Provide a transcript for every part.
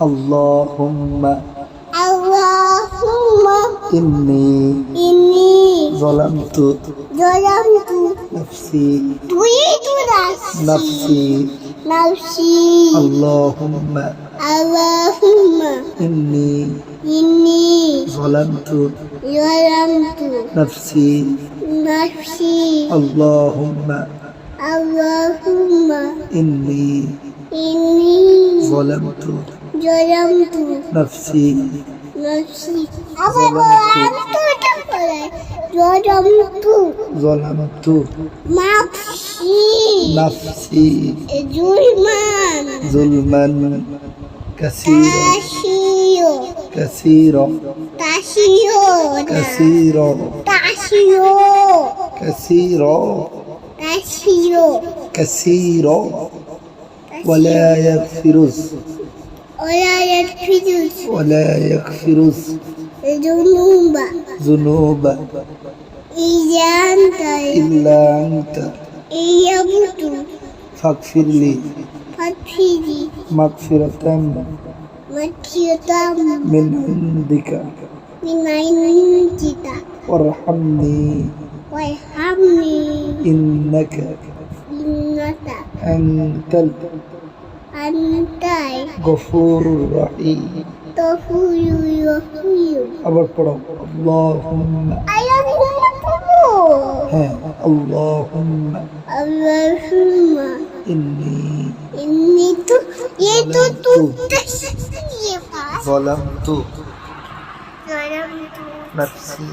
Allahumma Allahumma inni inni zalamtu zalamtu nafsi tuitu nafsi nafsi Allahumma Allahumma inni inni zalamtu zalamtu nafsi nafsi Allahumma Allahumma inni inni ظلمت ظلمت نفسي نفسي ظلمت ظلمت ظلمت نفسي نفسي ظلما ظلما كثيرا تشيو كثيرا تشيو كثيرا تشيو كثيرا تشيو كثيرا ولا يغفر ولا يكفر ولا يغفر الذنوب. ذنوب إلا أنت إلا أنت. يبت فاغفر لي. فتحي مغفرة مكيتا من عندك. من عندك. وارحمني. وارحمني. إنك أنت أنت غفور رحيم غفور رحيم আবার পড়ো আল্লাহুম্মা আল্লাহুম্মা পড়ো হ্যাঁ আল্লাহুম্মা আল্লাহুম্মা ইন্নি ইন্নি তো এ তো তু ظلمت. ظلمت. نفسي.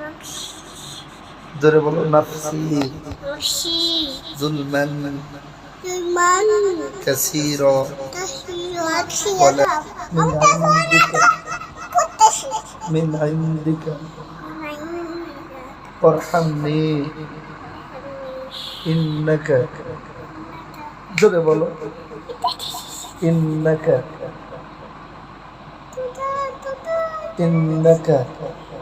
نفسي জোরে বলো নাফসি أمشي ظلما ظلما كثيرا. من عندك. من عندك. وارحمني إنك. جده بولو إنك. إنك.